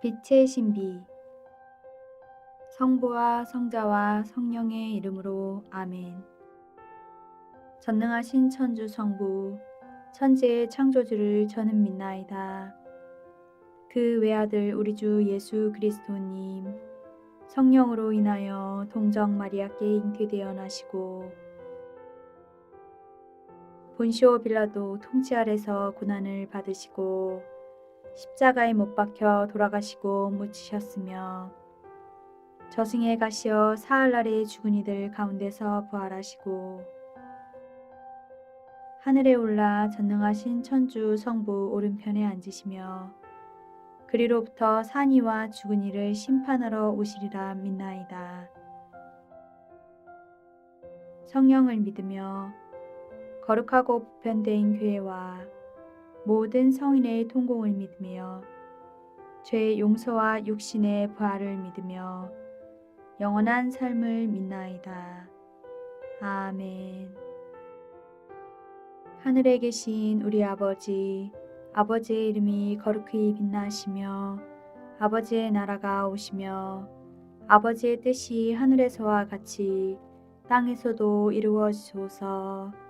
빛의 신비 성부와 성자와 성령의 이름으로 아멘. 전능하신 천주 성부 천지의 창조주를 저는 믿나이다. 그 외아들 우리 주 예수 그리스도님 성령으로 인하여 동정 마리아께 잉태되어 나시고 본시오 빌라도 통치 아래서 고난을 받으시고 십자가에 못 박혀 돌아가시고 묻히셨으며 저승에 가시어 사흘날에 죽은 이들 가운데서 부활하시고 하늘에 올라 전능하신 천주 성부 오른편에 앉으시며 그리로부터 산이와 죽은 이를 심판하러 오시리라 믿나이다. 성령을 믿으며 거룩하고 보편된 교회와 모든 성인의 통공을 믿으며 죄 용서와 육신의 부활을 믿으며 영원한 삶을 믿나이다. 아멘. 하늘에 계신 우리 아버지, 아버지의 이름이 거룩히 빛나시며 아버지의 나라가 오시며 아버지의 뜻이 하늘에서와 같이 땅에서도 이루어지소서.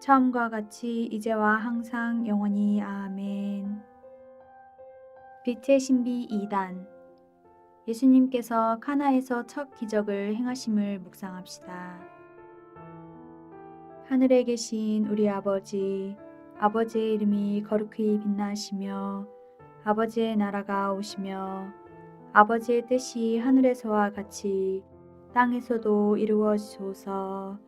처음과 같이 이제와 항상 영원히 아멘. 빛의 신비 2단 예수님께서 카나에서 첫 기적을 행하심을 묵상합시다. 하늘에 계신 우리 아버지, 아버지의 이름이 거룩히 빛나시며 아버지의 나라가 오시며 아버지의 뜻이 하늘에서와 같이 땅에서도 이루어지소서.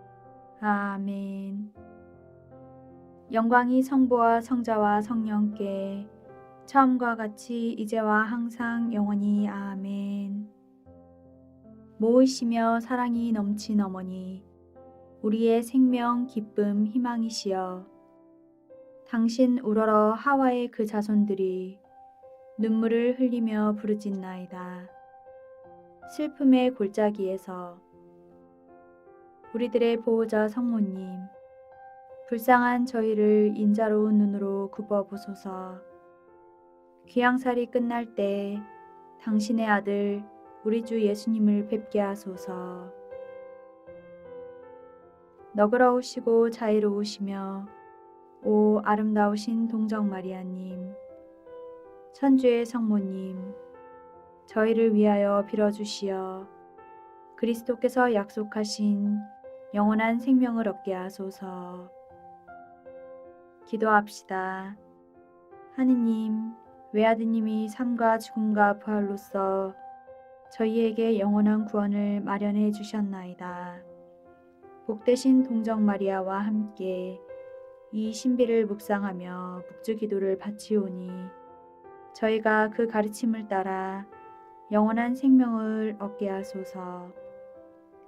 아멘. 영광이 성부와 성자와 성령께 처음과 같이 이제와 항상 영원히 아멘. 모이시며 사랑이 넘친 어머니, 우리의 생명, 기쁨, 희망이시여. 당신 우러러 하와의 그 자손들이 눈물을 흘리며 부르짖나이다. 슬픔의 골짜기에서 우리들의 보호자 성모님, 불쌍한 저희를 인자로운 눈으로 굽어보소서. 귀양살이 끝날 때 당신의 아들 우리 주 예수님을 뵙게 하소서. 너그러우시고 자애로우시며 오 아름다우신 동정 마리아님, 천주의 성모님, 저희를 위하여 빌어주시어 그리스도께서 약속하신 영원한 생명을 얻게 하소서. 기도합시다. 하느님, 외아드님이 삶과 죽음과 부활로서 저희에게 영원한 구원을 마련해 주셨나이다. 복되신 동정 마리아와 함께 이 신비를 묵상하며 묵주 기도를 바치오니 저희가 그 가르침을 따라 영원한 생명을 얻게 하소서.